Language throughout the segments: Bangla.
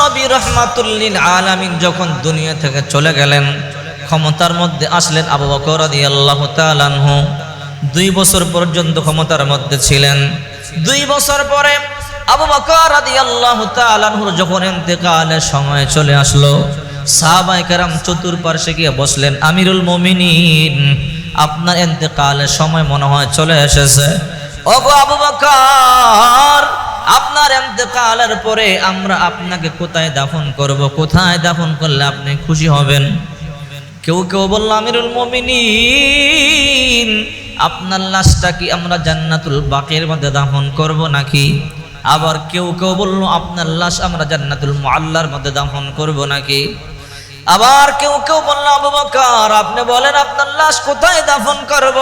নবী রহমাতুল্লিল আলামিন যখন দুনিয়া থেকে চলে গেলেন, ক্ষমতার মধ্যে আসলেন আবু বকর রাদিয়াল্লাহু তাআলা আনহু। দুই বছর পর্যন্ত ক্ষমতার মধ্যে ছিলেন। দুই বছর পরে আবু বকর আদি তাআলা আনহুর যখন ইন্তেকালের সময় চলে আসলো, সাহাবায়ে কেরাম চতুর্পার্শ্বে গিয়ে বসলেন, আমিরুল মুমিনিন, আপনার ইন্তেকালের সময় মনে হয় চলে এসেছে। ওগো আবু বকর আপনার ইন্তেকালের পরে আমরা আপনাকে কোথায় দাফন করব, কোথায় দাফন করলে আপনি খুশি হবেন? কেউ কেউ বলল, আমিরুল মমিনিন, আপনার লাশটা কি আমরা জান্নাতুল বাকের মধ্যে দাফন করব নাকি? আবার কেউ কেউ বলল, আপনার লাশ আমরা জান্নাতুল মুআল্লার মধ্যে দাফন করব নাকি? আবার কেউ কেউ বলল, আবু বকর, আপনি বলেন, আপনার লাশ কোথায় দাফন করব?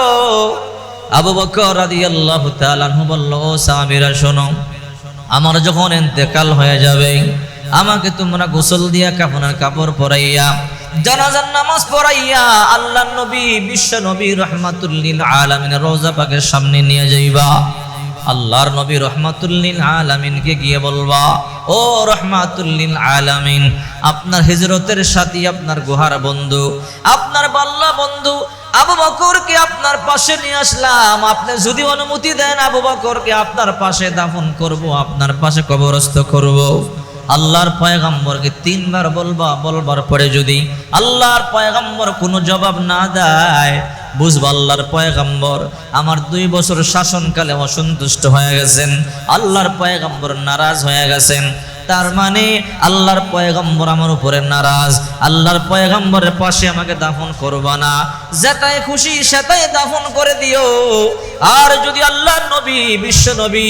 আবু বকর রাদিয়াল্লাহু তাআলা বলল, ও সাহাবীরা শোনো আমার যখন ইন্তেকাল হয়ে যাবে, আমাকে তোমরা গোসল দিয়া কাপড়ের কাপড় পরাইয়া, জানাজার নামাজ পড়াইয়া আল্লাহ নবী, বিশ্ব নবী রহমাতুল্লিল আলামিনের রোজা পাকের সামনে নিয়ে যাইবা। আল্লাহর নবী রহমাতুল্লিল আলামিনকে গিয়ে বলবা, ও রহমাতুল্লিল আলামিন, আপনার হিজরতের সাথী আপনার গুহার বন্ধু, আপনার বাল্লা বন্ধু আবু বকরকে আপনার পাশে নিয়ে আসলাম। আপনি যদি অনুমতি দেন আবু বকরকে আপনার পাশে দাফন করব, আপনার পাশে কবরস্থ করব। আল্লাহর পয়গাম্বরকে তিনবার বলবা, বলবার পরে যদি আল্লাহর পয়গাম্বর কোনো জবাব না দেয়, বুঝবা আল্লাহর পয়গাম্বর, আমার দুই বছর শাসনকালে অসন্তুষ্ট হয়ে গেছেন, আল্লাহর পয়গাম্বর নারাজ হয়ে গেছেন। তার মানে আল্লাহর পয়গম্বর আমার উপরে নারাজ, আল্লাহর পয়গম্বরের পাশে আমাকে দাফন করবা না। যেটাই খুশি সেটাই দাফন করে দিও। আর যদি আল্লাহর নবী, বিশ্ব নবী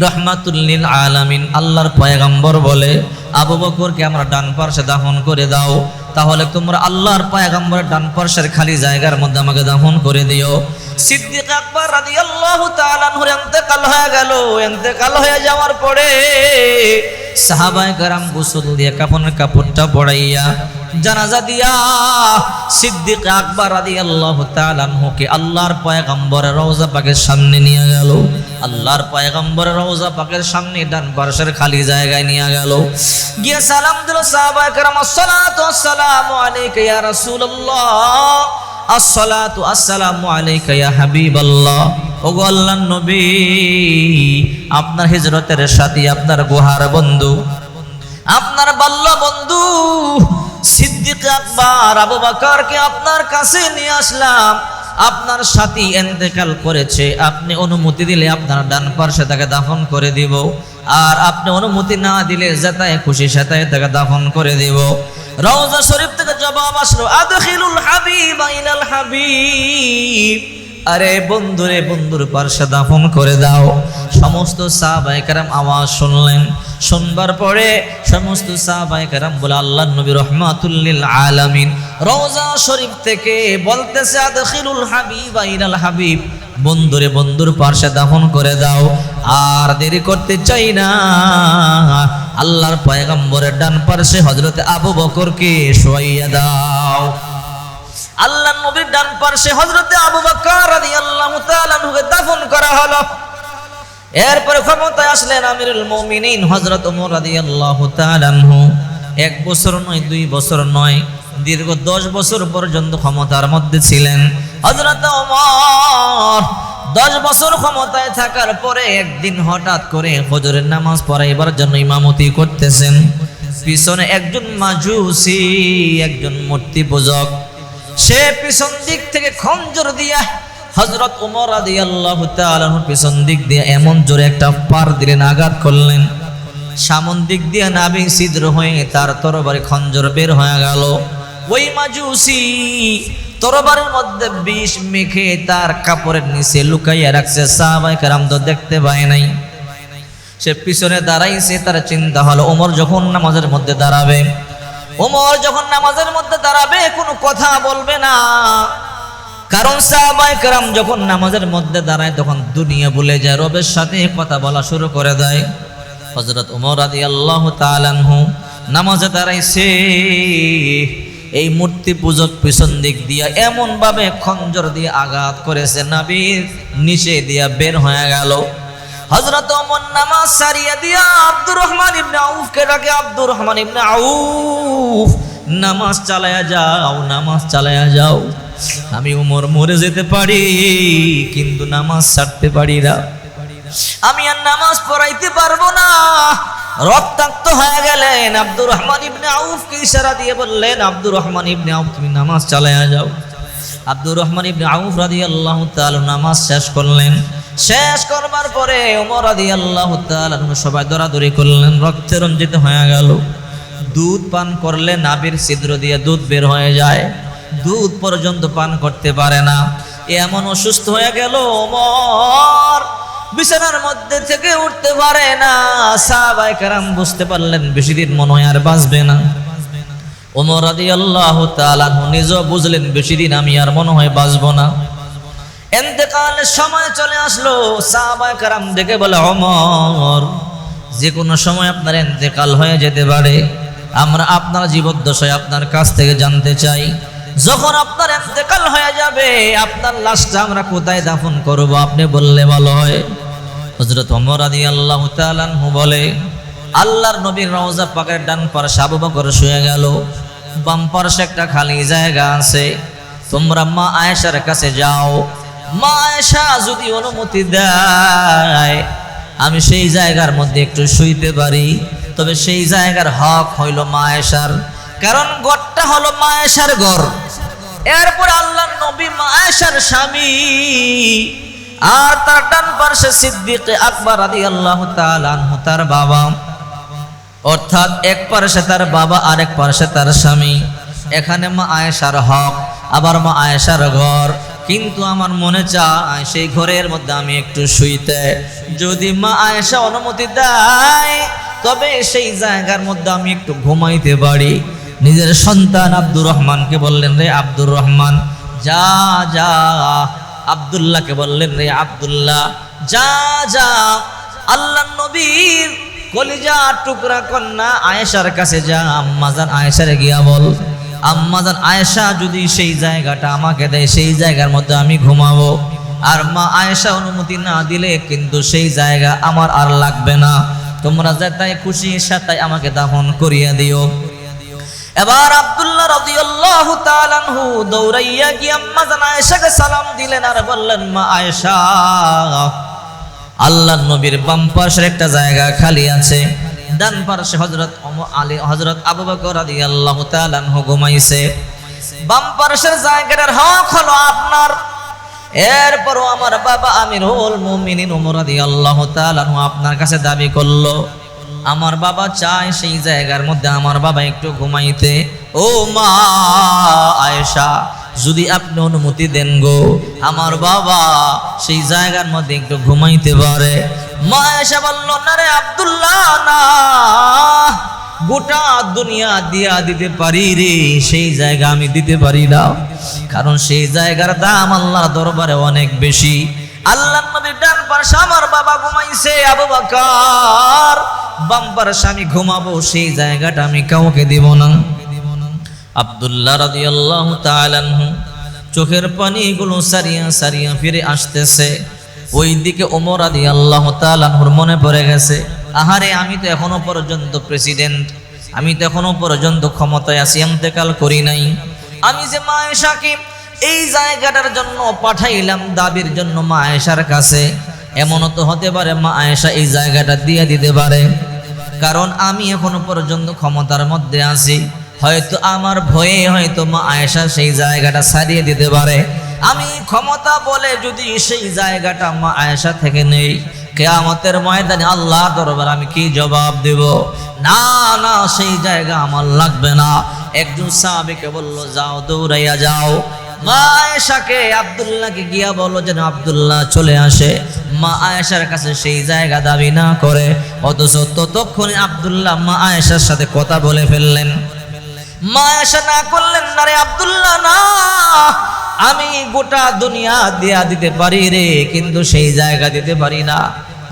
রহমাতুল্লিল আলামিন আল্লাহর পয়গম্বর বলে, আবু বকরকে আমরা ডান পার্শ্বে দাফন করে দাও, তাহলে তোমরা আল্লাহর পয়গম্বরের ডান পার্শ্বের খালি জায়গার মধ্যে আমাকে দাফন করে দিও। সিদ্দিক আকবর রাদিয়াল্লাহু তাআলা আনহুর ইন্তেকাল হয়ে গেল। ইন্তেকাল হয়ে যাওয়ার পরে সাহাবায় গরম গোসল দিয়ে কাপড়ের কাপড়টা বড়াইয়া জানাজা দিয়া সিদ্দিক আকবর আদি আল্লাহ তালকে আল্লাহর পয়গম্বরের রওজা পাকের সামনে নিয়ে গেল। আল্লাহর পয়গম্বরের রওজা পাকের সামনে ডান বর্ষের খালি জায়গায় নিয়ে গেল। গিয়ে সালাম দিল সাহাবায় গরম সালাম আলিক আলাইকা ইয়া রাসূলুল্লাহ। আসসালাতু আসসালামু আলাইকা ইয়া হাবিবাল্লাহ। ওগো আল্লাহর নবী, আপনার হিজরতের সাথী, আপনার গুহার বন্ধু, আপনার বাল্য বন্ধু, সিদ্দিক আকবর, আবু বকরকে আপনার কাছে নিয়ে আসলাম। আপনার সাথী এন্তেকাল করেছে, আপনি অনুমতি দিলে আপনার ডান পার্শ্বে তাকে দাফন করে দিব। আর আপনি অনুমতি না দিলে যেটাই খুশি সেটাই তাকে দাফন করে দিব। রওজা শরীফ থেকে জবাব আসলো, আদখিলুল হাবিব ইলাল হাবিব। আরে বন্ধুরে বন্ধুর পার্শ্বে দাফন করে দাও। সমস্ত সাহাবায়ে কেরাম আওয়াজ শুনলেন। শুনবার পরে সমস্ত সাহাবায়ে কেরাম বলে, আল্লাহ নবী রহমাতুল্লিল আলামিন। রওজা শরীফ থেকে বলতেছে, আদখিলুল হাবিব ইলাল হাবিব। বন্ধুরে বন্ধুর পার্শ্বে দাফন করে দাও। আর দেরি করতে চাই না। আল্লাহর পয়গম্বরের ডান পার্শ্বে হজরতে আবু বকরকে শোয়াইয়া দাও। আল্লাহ নবীর ডান পার্শ্বে হজরতে আবু বকর রাদিয়াল্লাহু তাআলা দাফন করা হলো। এরপরে ক্ষমতায় আসলেন আমিরুল মুমিনিন হযরত ওমর রাদিয়াল্লাহু তাআলা এক বছর নয়, দুই বছর নয়, দীর্ঘ দশ বছর পর্যন্ত ক্ষমতার মধ্যে ছিলেন। হযরত ওমর দশ বছর ক্ষমতায় থাকার পরে একদিন হঠাৎ করে ফজরের নামাজ পড়াইবার জন্য ইমামতি করতেছেন। পিছনে একজন মাজুসি, একজন মূর্তি পূজক। সে পিছন দিক থেকে খঞ্জর দিয়া হজরত উমর আদি আল্লাহ পিছন দিক দিয়ে এমন জোরে একটা পার দিলেন, আঘাত করলেন। সামন দিক দিয়ে নাবি ছিদ্র হয়ে তার তরবারি খঞ্জর বের হয়ে গেল। ওই মাজুসি তরবারের মধ্যে বিষ মেখে তার কাপড়ের নিচে লুকাইয়া রাখছে। সাহাবাই কারাম তো দেখতে পায় নাই। সে পিছনে দাঁড়াইছে, তার চিন্তা হলো, ওমর যখন নামাজের মধ্যে দাঁড়াবে, ওমর যখন নামাজের মধ্যে দাঁড়াবে, কোনো কথা বলবে না। কারণ সাহাবাই কারাম যখন নামাজের মধ্যে দাঁড়ায়, তখন দুনিয়া ভুলে যায়, রবের সাথে কথা বলা শুরু করে দেয়। হজরত উমর আদি আল্লাহ তালানহু নামাজে দাঁড়াইছে। এই মূর্তি পূজক পিছন দিক দিয়া এমন ভাবে খঞ্জর দিয়ে আঘাত করেছে নাবির নিচে দিয়া বের হয়ে গেল। হজরত ওমর নামাজ সারিয়ে দিয়া আব্দুর রহমান ইবনে আউফকে ডাকে, আব্দুর রহমান ইবনে আউফ, নামাজ চালায়া যাও, নামাজ চালায়া যাও। আমি উমর মরে যেতে পারি, কিন্তু নামাজ ছাড়তে পারি না। আমি আর নামাজ পড়াইতে পারব না। রক্তাক্ত হয়ে গেলেন আব্দুর রহমান ইবনে আউফকে ইশারা দিয়ে বললেন, আব্দুর রহমান ইবনে আউফ, তুমি নামাজ চালায়া যাও। আব্দুর রহমান ইবনে আউফ রাদিয়াল্লাহু তাআলা নামাজ শেষ করলেন। শেষ করবার পরে ওমর রাদিয়াল্লাহু তাআলা সবাই দরাদরি করলেন, রক্তে রঞ্জিত হয়ে গেল। দুধ পান করলে নাবির ছিদ্র দিয়ে দুধ বের হয়ে যায়। দুধ পর্যন্ত পান করতে পারে না। এমন অসুস্থ হয়ে গেল ওমর বিছানার মধ্যে থেকে উঠতে পারে না। সাহাবায়ে কেরাম বুঝতে পারলেন, বেশি দিন মনে হয় আর বাঁচবে না। ওমর রাদিয়াল্লাহু তাআলা নিজেও বুঝলেন, বেশি দিন আমি আর মনে হয় বাঁচবো না। এতেকালের সময় চলে আসলো, সাহাবায়ে কেরাম দেখে বলে, ওমর যে কোনো সময় আপনার এতেকাল হয়ে যেতে পারে। আমরা আপনার জীবদ্দশায় আপনার কাছ থেকে জানতে চাই। যখন আপনার এতেকাল হয়ে যাবে, আপনার লাশটা আমরা কোথায় দাফন করব? আপনি বললে ভালো হয়। হজরত ওমর রাদিয়াল্লাহু আল্লাহ আনহু বলে, আল্লাহর নবীর রওজা পাকের ডান পাশে আবু বকর শুয়ে গেল। বাম পাশে একটা খালি জায়গা আছে। তোমরা মা আয়েশার কাছে যাও। মা আয়েশা যদি অনুমতি দেয়, আমি সেই জায়গার মধ্যে একটু শুইতে পারি। তবে সেই জায়গার হক হইল মা আয়েশার। কারণ গড়টা হলো মায়েশার ঘর। এরপর আল্লাহর নবী মায়েশার স্বামী আর তার ডান পার্শ্বে সিদ্দিক আকবর আদি আল্লাহ আনহু, তার বাবা। অর্থাৎ এক পার্শ্বে তার বাবা আর এক পার্শ্বে তার স্বামী। এখানে মা আয়েশার হক, আবার মা আয়েশার ঘর। কিন্তু আমার মনে চায় সেই ঘরের মধ্যে আমি একটু শুইতে। যদি মা আয়েশা অনুমতি দেয়, তবে সেই জায়গার মধ্যে আমি একটু ঘুমাইতে পারি। নিজের সন্তান আব্দুর রহমানকে বললেন, রে আব্দুর রহমান, যা যা। আব্দুল্লাহকে বললেন, রে আব্দুল্লাহ, যা যা। আল্লাহ নবীর কলিজা, টুকরা কন্যা আয়েশার কাছে যা। আম্মাজান আয়েশারে গিয়া বল আম্মাজান আয়েশা যদি সেই জায়গাটা আমাকে দেয়, সেই জায়গার মধ্যে আমি ঘুমাবো। আর মা আয়েশা অনুমতি না দিলে কিন্তু সেই জায়গা আমার আর লাগবে না। তোমরা যেটাই খুশি সেটাই আমাকে দাফন করিয়ে দিও। এবার আব্দুল্লাহ রাদিয়াল্লাহু তাআলা আনহু দৌড়াইয়া গিয়ে আম্মা জান আয়েশাকে সালাম দিলেন আর বললেন, মা আয়েশা আল্লাহর নবীর বাম পাশের একটা জায়গা খালি আছে। ডান পাশে হযরত আলী, হযরত আবু বকর রাদিয়াল্লাহু তাআলা আনহু ঘুমাইছে। বাম পাশের জায়গাটার হক হলো আপনার। এরপরও আমার বাবা আমিরুল মুমিনিন ওমর রাদিয়াল্লাহু তাআলা আনহু আপনার কাছে দাবি করল। আমার বাবা চায় সেই জায়গার মধ্যে আমার বাবা একটু ঘুমাইতে। ও মা আয়েশা, যদি আপনি অনুমতি দেন গো, আমার বাবা সেই জায়গার মধ্যে একটু ঘুমাইতে পারে। মা আয়েশা বলল, না রে আব্দুল্লাহ, না। গোটা দুনিয়া দিয়া দিতে পারি রে, সেই জায়গা আমি দিতে পারি না। কারণ সেই জায়গার দাম আল্লাহ দরবারে অনেক বেশি। আল্লাহ নবীর ডান পাশে আমার বাবা ঘুমাইছে, আবু বকর। বাম পাশে আমি ঘুমাবো, সেই জায়গাটা আমি কাউকে দিব না। আব্দুল্লাহ রাদিয়াল্লাহু তাআলা চোখের পানিগুলো সারিয়া সারিয়া ফিরে আসতেছে। ওই দিকে ওমর রাদিয়াল্লাহু তাআলা আনহুর মনে পড়ে গেছে, আহারে, আমি তো এখনও পর্যন্ত প্রেসিডেন্ট, আমি তো এখনও পর্যন্ত ক্ষমতায় আছি, এন্তেকাল করি নাই। আমি যে মা এই জায়গাটার জন্য পাঠাইলাম, দাবির জন্য মা আয়েশার কাছে। এমনও তো হতে পারে মা আয়েশা এই জায়গাটা দিয়ে দিতে পারে। কারণ আমি এখনও পর্যন্ত ক্ষমতার মধ্যে আছি। হয়তো আমার ভয়ে হয়তো মা আয়েশা সেই জায়গাটা সারিয়ে দিতে পারে। আমি ক্ষমতা বলে যদি সেই জায়গাটা মা আয়েশা থেকে নেই, কেয়ামতের ময়দানে আল্লাহ দরবার আমি কি জবাব দেব? না না, সেই জায়গা আমার লাগবে না। একজন সাহাবিকে বলল, যাও, দৌড়াইয়া যাও। মা আয়েশাকে আব্দুল্লাহকে গিয়া বলো যেন আব্দুল্লাহ চলে আসে। মা আয়েশার কাছে সেই জায়গা দাবি না করে, অথচ ততক্ষণে আব্দুল্লাহ মা আয়েশার সাথে কথা বলে ফেললেন। মা আয়েশা না করলেন, না রে আব্দুল্লাহ, না। আমি গোটা দুনিয়া দেয়া দিতে পারি রে, কিন্তু সেই জায়গা দিতে পারি না।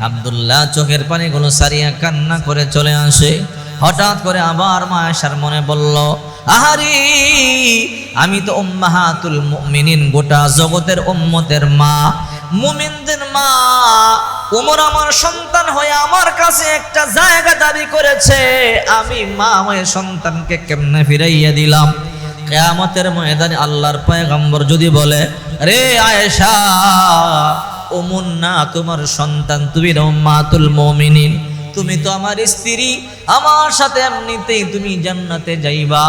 আব্দুল্লাহ চোখের পানিগুলো সারিয়া কান্না করে চলে আসে। হঠাৎ করে আবার মা মনে বলল, আহারি, আমি তো উম্মাহাতুল মুমিনিন, গোটা জগতের উম্মতের মা। মুমিনদের মা উমর আমার সন্তান হয়ে আমার কাছে একটা জায়গা দাবি করেছে। আমি মা হয়ে সন্তানকে কেমনে ফিরাইয়া দিলাম? কেয়ামতের ময়দানে আল্লাহর পয়গম্বর যদি বলে, রে আয়েশা ওমন না, তোমার সন্তান, তুমি মাতুল মমিনিন। তুমি তো আমার স্ত্রী, আমার সাথে এমনিতেই তুমি জান্নাতে যাইবা।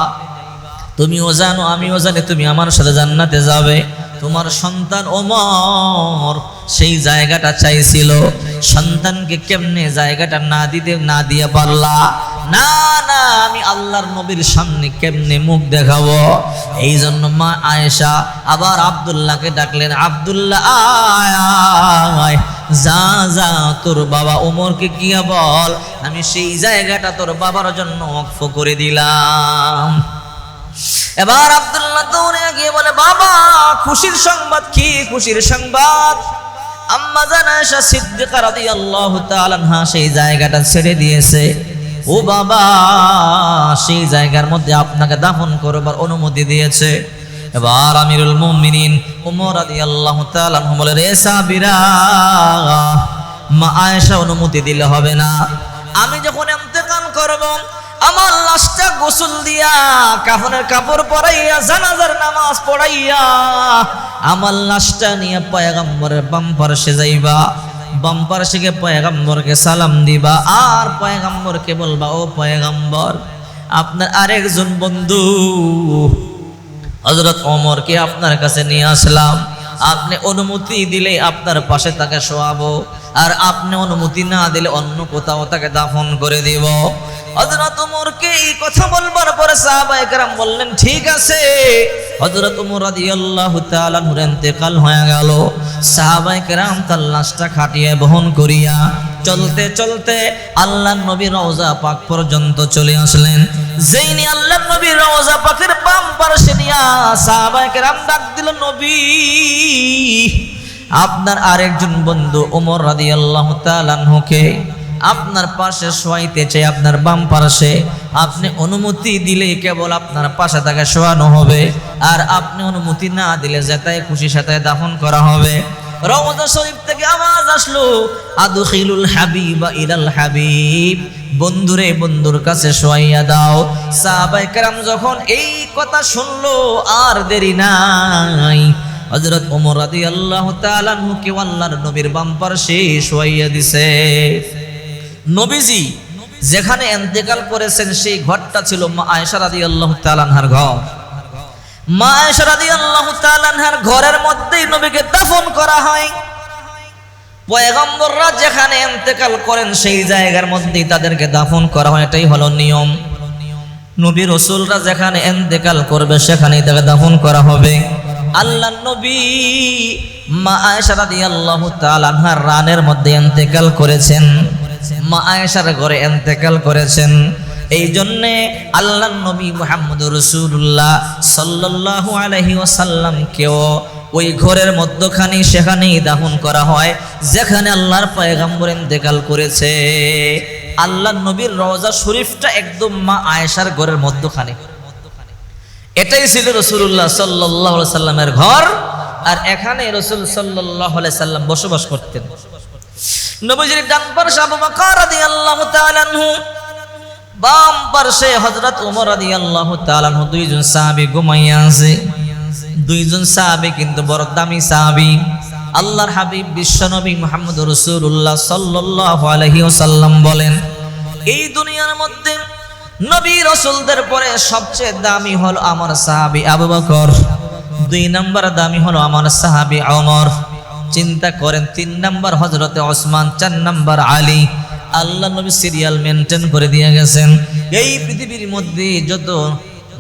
তুমিও জানো, আমিও জানি তুমি আমার সাথে জান্নাতে যাবে। তোমার সন্তান ওমর সেই জায়গাটা চাইছিল। সন্তানকে কেমনে জায়গাটা না দিতে, না দিয়ে পারলা? না না, আমি আল্লাহর নবীর সামনে কেমনে মুখ দেখাবো? এই জন্য মা আয়েশা আবার আব্দুল্লাহকে ডাকলেন, আব্দুল্লাহ আয়। যা যা, তোর বাবা ওমরকে গিয়া বল, আমি সেই জায়গাটা তোর বাবার জন্য অক্ষ করে দিলাম। এবার আব্দুল্লাহ দৌড়ে গিয়ে বলে, বাবা, খুশির সংবাদ কি? খুশির সংবাদ? আম্মা জানাশা সিদ্দিকা রাদিয়াল্লাহু তাআলা সেই জায়গাটা ছেড়ে দিয়েছে। ও বাবা, সেই জায়গার মধ্যে আপনাকে দাফন করবার অনুমতি দিয়েছে। এবার আমিরুল মুমিনিন রাদিয়াল্লাহু তাআলা আনহু বলে, রে সাবিরা মা আয়েশা অনুমতি দিলে হবে না। আমি যখন ইন্তেকাল করব, আমার লাশটা গোসল দিয়া কাফনের কাপড় পরাইয়া, জানাজার নামাজ পড়াইয়া আমার লাশটা নিয়ে পয়গম্বরের বাম পার্শ্বে যাইবা। বাম পার্শ্বে পয়গম্বরকে সালাম দিবা। আর পয়গম্বরকে বলবা, ও পয়গম্বর, আপনার আরেকজন বন্ধু হজরত অমরকে আপনার কাছে নিয়ে আসলাম। আপনি অনুমতি দিলে আপনার পাশে তাকে শোয়াবো। আর আপনি অনুমতি না দিলে অন্য কোথাও তাকে দাফন করে দিব। হজরত উমরকে এই কথা বলবার পরে সাহাবায়ে কেরাম বললেন, ঠিক আছে। হজরত উমর রাদিয়াল্লাহু তাআলা নূর ইন্তেকাল হয়ে গেল। সাহাবায়ে কেরাম তার লাশটা খাটিয়ে বহন করিয়া চলতে চলতে আল্লাহ নবী রওজা পাক পর্যন্ত চলে আসলেন। যেই যেইনি আল্লাহ নবী রওজা পাকের বাম পাশে নিয়া সাহাবায়ে কেরাম ডাক দিল, নবী আপনার আরেকজন বন্ধু ওমর রাদিয়াল্লাহু তাআলা আনহুকে আপনার পাশে শোয়াইতে চাই, আপনার বাম পাশে। আপনি অনুমতি দিলে কেবল আপনার পাশে তাকে শোয়ানো হবে। আর আপনি অনুমতি না দিলে যেটাই খুশি সেটাই দাফন করা হবে। শরীফ থেকে আওয়াজ আসলো হাবিবা হাবিব। বন্ধুরে, বন্ধুর কাছে দাও। যখন এই কথা শুনলো, আর দেরি নাই। হযরত ওমর রাদিয়াল্লাহু তাআলা কে আল্লাহর নবীর বাম্পার শেষ হইয়া দিছে। নবীজি যেখানে এন্তেকাল করেছেন, সেই ঘরটা ছিল মা আয়েশা রাদিয়াল্লাহু তাআলা আনহার ঘর। মা আয়েশা রাদিয়াল্লাহু তাআলা আনহার ঘরের মধ্যেই নবীকে দাফন করা হয়। পয়গম্বররা যেখানে এন্তেকাল করেন, সেই জায়গার মধ্যেই তাদেরকে দাফন করা হয়। এটাই হলো নিয়ম। নবী রসুলরা যেখানে এন্তেকাল করবে, সেখানেই তাকে দাফন করা হবে। আল্লাহ নবী মা আয়েশা রাদিয়াল্লাহু তাআলা আনহার রানের মধ্যে এন্তেকাল করেছেন। মা আয়েশার ঘরে এন্তেকাল করেছেন। এই জন্যে আল্লাহ নবী মুহাম্মদ রসুল্লাহ সাল্লাল্লাহু আলাইহি ওয়াসাল্লামকেও ওই ঘরের মধ্যখানে সেখানেই দাহন করা হয়, যেখানে আল্লাহর পয়গম্বর ইন্তেকাল করেছে। আল্লাহ নবীর রওজা শরীফটা একদম মা আয়েশার ঘরের মধ্যখানে। এটাই ছিল রসুল্লাহ সাল্লাহ সাল্লামের ঘর। আর এখানে রসুল সাল্লাহ সাল্লাম বসবাস করতেন। নবীজির ডান পার্শ্বে আবু বকর রাদিয়াল্লাহু তাআলা আনহু, বাম পার্শ্বে হযরত ওমর রাদিয়াল্লাহু তাআলা আনহু, দুইজন সাহাবী ঘুমাইয়া আছে। দুইজন সাহাবী কিন্তু বড় দামি সাহাবী। আল্লাহর হাবিব বিশ্বনবী মুহাম্মদ রাসূলুল্লাহ সাল্লাল্লাহু আলাইহি ওয়াসাল্লাম বলেন, এই দুনিয়ার মধ্যে নবী রসুলদের পরে সবচেয়ে দামি হলো আমার সাহাবী আবু বকর। দুই নাম্বার দামি হলো আমার সাহাবী ওমর। চিন্তা করেন, তিন নম্বর হজরতে ওসমান, চার নম্বর আলী। আল্লাহ নবী সিরিয়াল মেনটেন করে দিয়ে গেছেন। এই পৃথিবীর মধ্যে যত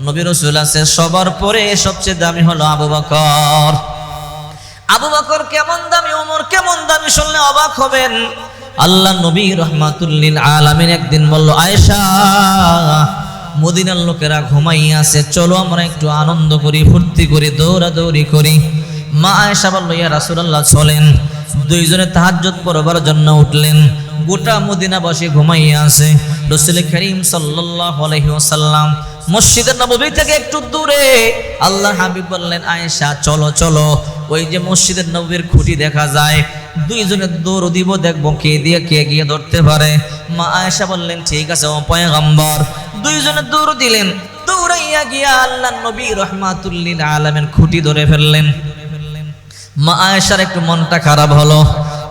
নবী রসুল আছে, সবার পরে সবচেয়ে দামি হলো আবু বকর। আবু বকর কেমন দামি, ওমর কেমন দামি শুনলে অবাক হবেন। আল্লাহ নবী রহমাতুল্লিল আলামিন একদিন বলল, আয়েশা, মদিনার লোকেরা ঘুমাইয়া আছে, চলো আমরা একটু আনন্দ করি, ফুর্তি করি, দৌড়াদৌড়ি করি। মা আয়েশা বলল, ইয়া রাসূলুল্লাহ, চলেন। দুইজনে তাহাজ্জুদ পড়বার জন্য উঠলেন। গোটা মদিনা বসে ঘুমাইয়া আছে। রসুল করিম সাল্লাল্লাহু মসজিদের নবী থেকে একটু দূরে। আল্লাহ হাবিব বললেন, আয়েশা, চলো চলো। ওই যে মসজিদের নবীর খুঁটি দেখা যায় দুইজনের দৌড় দিব, দেখব কে দিয়ে কে গিয়ে ধরতে পারে। মা আয়েশা বললেন, ঠিক আছে, ও পয়গম্বর। দুইজনে দৌড় দিলেন। দৌড়াইয়া গিয়া আল্লাহ নবী রহমাতুল্লিল আলমের খুঁটি ধরে ফেললেন। মা আয়েশার একটু মনটা খারাপ হলো।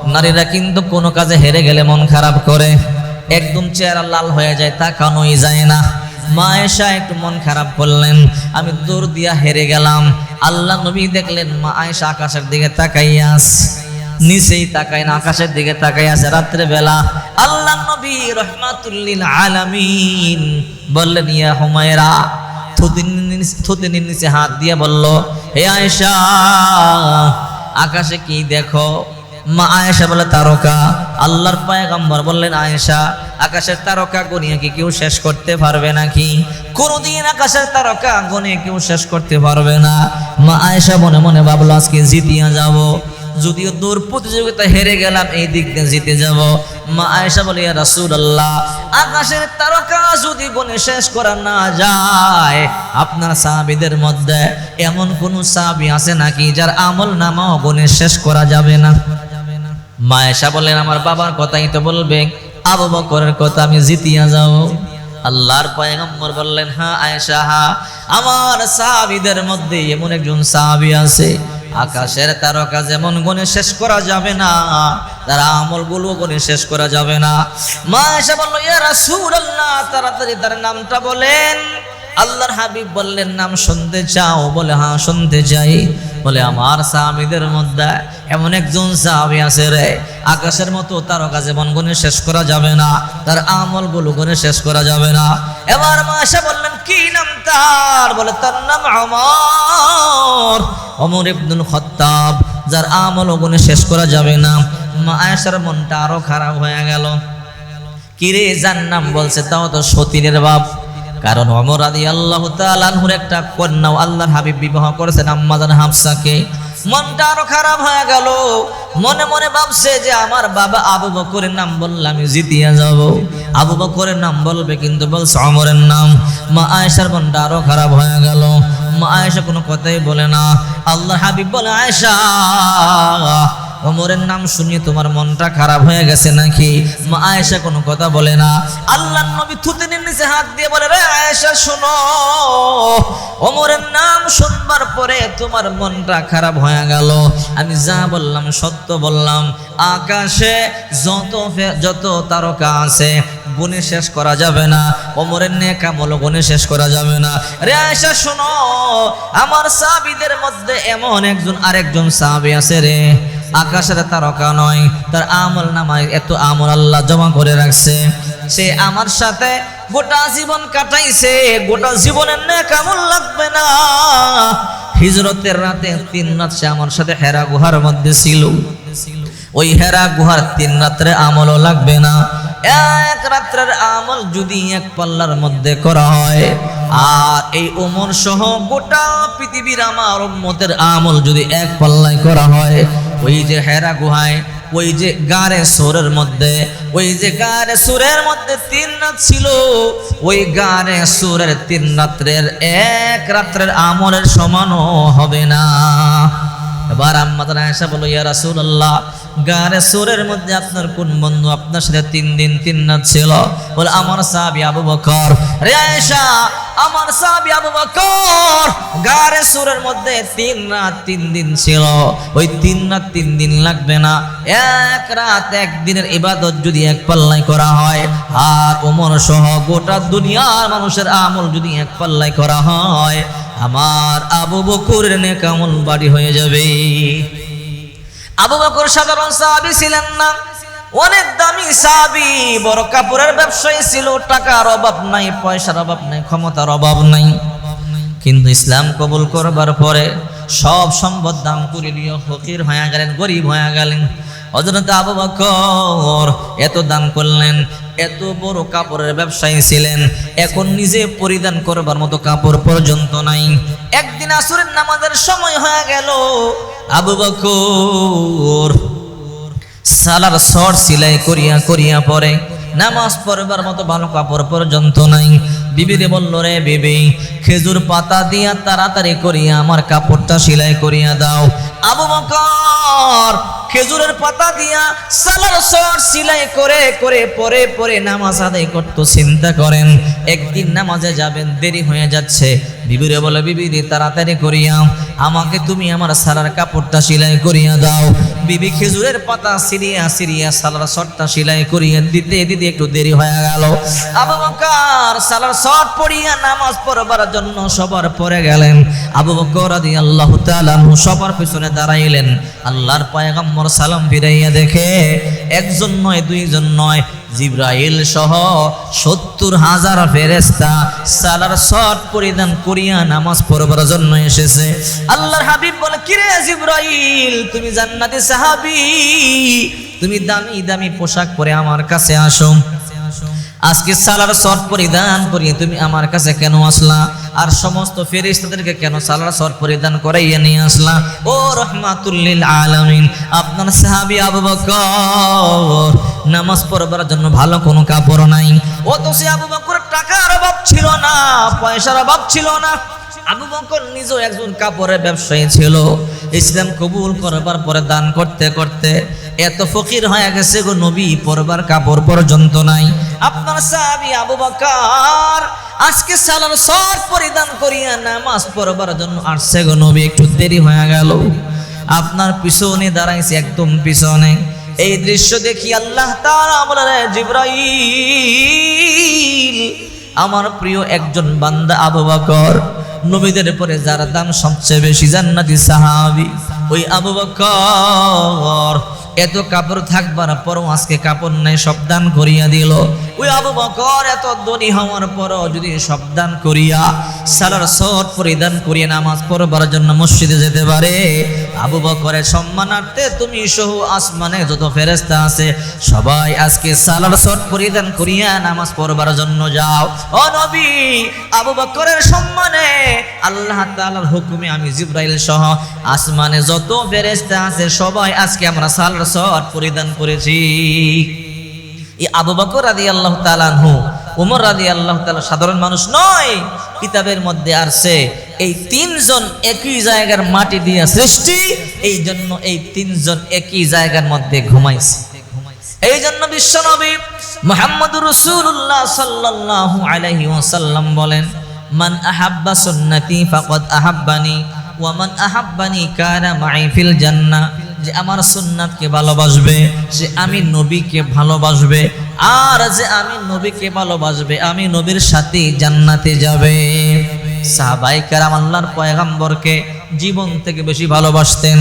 নারীরা কিন্তু কোনো কাজে হেরে গেলে মন খারাপ করে। একদম চেহারা লাল হয়ে যায়, তা তাকানোই যায় না। মা আয়েশা একটু মন খারাপ করলেন। আমি দৌড় দিয়া হেরে গেলাম। আল্লাহ নবী দেখলেন, মা আয়েশা আকাশের দিকে তাকাইয়াস নিচেই তাকায় না, আকাশের দিকে তাকাই আছে। রাত্রে বেলা আল্লাহ নবী রহমাতুল্লিল আলামিন বললেন, ইয়া হুমায়রা থুতিনির নিচে হাত দিয়ে বলল, হে আয়েশা, আকাশে কি দেখো? মা আয়েশা বলে, তারকা। আল্লাহর পায়গাম্বর বললেন, আয়েশা, আকাশের তারকা গনিয়ে কি কেউ শেষ করতে পারবে নাকি? কোনদিন আকাশের তারকা গনিয়ে কেউ শেষ করতে পারবে না। মা আয়েশা মনে মনে ভাবলো, আজকে জিতিয়া যাব। যদিও দূর প্রতিযোগিতা হেরে গেলাম, এই দিক দিয়ে জিতে যাব। মা আয়েশা বলে, ইয়া রাসূলুল্লাহ, আকাশের তারকা যদি গনে শেষ করা না যায়, আপনার সাহাবীদের মধ্যে এমন কোন সাহাবী আছে নাকি যার আমল নামাও গনে শেষ করা যাবে না? মা আয়েশা বললেন, আমার বাবার কথাই তো বলবে, আবু বকরের কথা আমি জিতিয়া যাও আল্লাহর পয়গম্বর বললেন হ্যাঁ আয়েশা হ্যাঁ আমার সাহাবীদের মধ্যে এমন একজন সাহাবী আছে আকাশের তারকা যেমন গনে শেষ করা যাবে না, তার আমলগুলো গনে শেষ করা যাবে না। মা এসে বলল, ইয়া রাসূলুল্লাহ তাড়াতাড়ি তার নামটা বলেন। আল্লাহর হাবিব বললেন, নাম শুনতে চাও? বলে হ্যাঁ শুনতে চাই। বলে, আমার সাহাবীদের মধ্যে এমন একজন সাহাবী আছে রে, আকাশের মতো তারকা যেমন গুণে শেষ করা যাবে না, তার আমলগুলো গুণে শেষ করা যাবে না। এবার মা এসে বললেন, কি নাম তার? বলে, তার নাম আমার। অমর ইবনুল খত্তাব, যার আমল গুণে শেষ করা যাবে না। মা আয়েশার মনটা আরও খারাপ হয়ে গেল। কিরে যার নাম বলছে তাও তো সতীনের বাপ। কারণ অমর আদি আল্লাহ তালানহুর একটা কন্যাও আল্লাহর হাবিব বিবাহ করেছেন আম্মাজান হাফসাকে মনটা আরও খারাপ হয়ে গেল। মনে মনে ভাবছে যে আমার বাবা আবু বকরের নাম বললে আমি জিতিয়া যাব। আবু বকরের নাম বলবে কিন্তু বলছে অমরের নাম। মা আয়েশার মনটা আরও খারাপ হয়ে গেল। মা আয়েশা কোনো কথাই বলে না। আল্লাহ হাবিব বলে, আয়েশা, ওমরের নাম শুনিয়ে তোমার মনটা খারাপ হয়ে গেছে নাকি? মা আয়েশা কোনো কথা বলে না। আল্লাহ নবী থুতিনের নিচে হাত দিয়ে বলে, রে আয়েশা, শোনো, ওমরের নাম শুনবার পরে তোমার মনটা খারাপ হয়ে গেল। আমি যা বললাম সত্য বললাম। আকাশে যত যত তারকা আছে গুণে শেষ করা যাবে না ওমরের নেকামল গুণে শেষ করা যাবে না। রে আয়েশা, শোনো, আমার সাহাবীদের মধ্যে এমন একজন আরেকজন সাহাবী আছে রে, আকাশের তারকা নয়, তার আমল নামায় এত আমল আল্লাহ জমা করে রাখছে। সে আমার সাথে গোটা জীবন কাটাইছে, গোটা জীবনের নেক আমল লাগবে না। হিজরতের রাতে তিন রাত সে আমার সাথে হেরা গুহার মধ্যে ছিল। ওই হেরা গুহার তিন রাত্রে আমলও লাগবে না। এক রাত্রের আমল যদি এক পাল্লার মধ্যে করা হয়, আর এই ওমর সহ গোটা পৃথিবীর আমার উম্মতের আমল যদি এক পাল্লায় করা হয়, ওই যে হেরা গুহায়, ওই যে গারে সুরের মধ্যে, ওই যে গারে সুরের মধ্যে তিন রাত ছিল, ওই গারে সুরের তিন রাত্রের এক রাত্রের আমলের সমানও হবে না। এবার আম্মাদান আয়েশা বলো ইয়া রাসূলুল্লাহ গারে সুরের মধ্যে আপনার কোন বন্ধু আপনার সাথে তিন দিন তিন রাত ছিল? বলে, আমার সাহাবী আবু বকর। রে আয়েশা, আমার সাহাবী আবু বকর গারে সুরের মধ্যে তিন রাত তিন দিন ছিল। ওই তিন রাত তিন দিন লাগবে না। এক রাত এক দিনের ইবাদত যদি এক পাল্লায় করা হয়, আর ওমর সহ গোটা দুনিয়ার মানুষের আমল যদি এক পাল্লায় করা হয় আমার আবু বকরের নেকামল বাড়ি হয়ে যাবে। আবু বকর সাধারণ সাহাবী ছিলেন না। অনেক দামি সাহাবী, বড় কাপড়ের ব্যবসায়ী ছিল, টাকার অভাব নাই, পয়সার অভাব নাই, ক্ষমতার অভাব নাই। কিন্তু ইসলাম কবুল করবার পরে সব সম্পদ দাম করে দিয়ে ফকির হয়ে গেলেন, গরিব হয়ে গেলেন। হযরত আবু বকর এত দান করলেন এত বড় কাপড়ের ব্যবসায়ী ছিলেন। এখন নিজে পরিধান করবার মতো কাপড় পর্যন্ত নাই। একদিন আসরের নামাজের সময় হয়ে গেল। আবু বকর সালার শর্ট সিলাই করিয়া করিয়া পরে নামাজ পড়বার মতো ভালো কাপড় পর্যন্ত নাই। বিবিরে বলল, রে বিবি, খেজুর পাতা দিয়া তাড়াতাড়ি করিয়া আমার কাপড়টা সেলাই করিয়া দাও। আবু বকর খেজুরের পাতা দিয়া সালার শর্ট সেলাই করে করে, পরে পরে নামাজ আদায় করতো, চিন্তা করেন, একদিন নামাজে যাবেন, দেরি হয়ে যাচ্ছে। বিবিরে বলে বিবিরে তাড়াতাড়ি করিয়া, আমাকে তুমি আমার সালার কাপড়টা সিলাই করিয়া দাও। বিবি খেজুরের পাতা সিরিয়া সিরিয়া সালার শর্টটা সিলাই করিয়া দিতে দিতে একটু দেরি হয়ে গেল। আবু বকর সালার শর্ট পড়িয়া নামাজ পড়বার জন্য সবার পরে গেলেন। আবু বকর রাদিয়াল্লাহু তাআলা সবার পিছনে দাঁড়াইলেন। আল্লাহর পয়গম্বর সালাম ফিরাইয়া দেখে, একজন নয়, দুইজন নয়, জিব্রাইল সহ সত্তর হাজার ফেরেস্তা সালার শট পরিধান করিয়া নামাজ পড়বার জন্য এসেছে। আল্লাহর হাবিব বলে, কিরে জিব্রাইল, তুমি জান্নাতি সাহাবি, তুমি দামি দামি পোশাক পরে আমার কাছে আসো। আজকে সালার শর্ট পরিধান করিয়ে তুমি আমার কাছে কেন আসলা? আর সমস্ত ফেরিস্তাদেরকে কেন সালার শর্ট পরিধান করাইয়ে নিয়ে আসলা? ও রহমাতুল্লিল আলমিন, আপনার সাহাবি আবু বকর, নামাজ পড়বার জন্য ভালো কোনো কাপড় নাই। ও তো সে আবু বকর টাকার অভাব ছিল না, পয়সার অভাব ছিল না। আবু বকর নিজেও একজন কাপড়ের ব্যবসায়ী ছিল। ইসলাম কবুল করবার পরে দান করতে করতে এত ফকির হয়ে গেছে গো নবী, পরবার কাপড় পর্যন্ত নাই। আপনার সাহাবী আবু বকর আজকে সালার সর পরিধান করিয়া নামাজ পড়বার জন্য আসছে গো নবী, একটু দেরি হয়ে গেল। আপনার পিছনে দাঁড়াইছে, একদম পিছনে। এই দৃশ্য দেখি আল্লাহ তাআলা বলে জিব্রাইল, আমার প্রিয় একজন বান্দা আবু বকর। নবীদের পরে যার দাম সবচেয়ে বেশি জান্নাতি সাহাবি ওই আবু বকর। এত কাপড় থাকবার পরও আজকে কাপড় নাই সব দান করিয়া দিল। ওই আবু বকর এত ধনী হওয়ার পরও যদি সব দান করিয়া সালার সট পরিধান করিয়া নামাজ পড়বার জন্য মসজিদে যেতে পারে, আবু বকরের সম্মানার্থে তুমি সহ আসমানে যত ফেরেস্তা আছে, সবাই আজকে সালার সট পরিধান করিয়া নামাজ পড়বার জন্য যাও। ও নবী, আবু বকরের সম্মানে আল্লাহ তাআলার হুকুমে আমি জিব্রাইল সহ আসমানে যত ফেরেস্তা আছে, সবাই আজকে আমরা সালার সট পরিধান করেছি। এই রাদি আল্লাহ উমর রাদি আল্লাহ সাধারণ মানুষ নয়, কিতাবের মধ্যে আসছে, এই তিনজন একই জায়গার মাটি সৃষ্টি এই জন্য এই তিনজন একই জায়গার মধ্যে ঘুমাইছে। এই জন্য মোহাম্মদ রসুল্লাহ সাল্লাল্লাহু আলাইহি ওয়াসাল্লাম বলেন, মান আহাব্বা সুন্নতি ফাকাদ আহাব্বানি, ওয়া মান আহাব্বানি কানা মাই ফিল জান্নাহ। যে আমার সুন্নাতকে ভালোবাসবে, যে আমি নবীকে ভালোবাসবে, আর যে আমি নবীকে ভালোবাসবে, আমি নবীর সাথে জান্নাতে যাবে। সাহাবাই কারাম আল্লাহর পয়গাম্বরকে জীবন থেকে বেশি ভালোবাসতেন,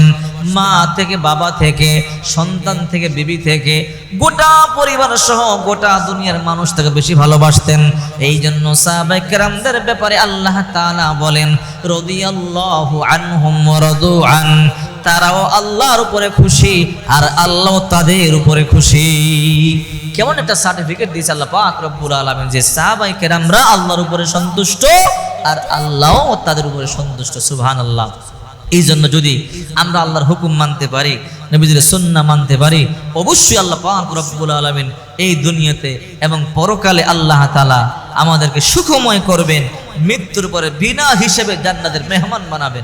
মা থেকে, বাবা থেকে, সন্তান থেকে, বিবি থেকে, গোটা পরিবার সহ গোটা দুনিয়ার মানুষ থেকে বেশি ভালোবাসতেন। এই জন্য সাহাবাই কেরামদের ব্যাপারে আল্লাহ তাআলা বলেন, রদিয়াল্লাহু আনহুম ওয়া রাদু আন তারাও আল্লাহর উপরে খুশি আর আল্লাহ তাদের উপরে খুশি। কেমন একটা সার্টিফিকেট দিয়েছে আল্লাহ পাক রব্বুল আলামিন যে সাহাবাই কেরামরা আল্লাহর উপরে সন্তুষ্ট আর আল্লাহ তাদের উপরে সন্তুষ্ট, সুবহানাল্লাহ। এই জন্য যদি আমরা আল্লাহর হুকুম মানতে পারি নবীদের সুন্নাহ মানতে পারি, অবশ্যই আল্লাহ পাক রব্বুল আলামিন এই দুনিয়াতে এবং পরকালে আল্লাহ তাআলা আমাদেরকে সুখময় করবেন, মৃত্যুর পরে বিনা হিসেবে জান্নাতের মেহমান বানাবেন।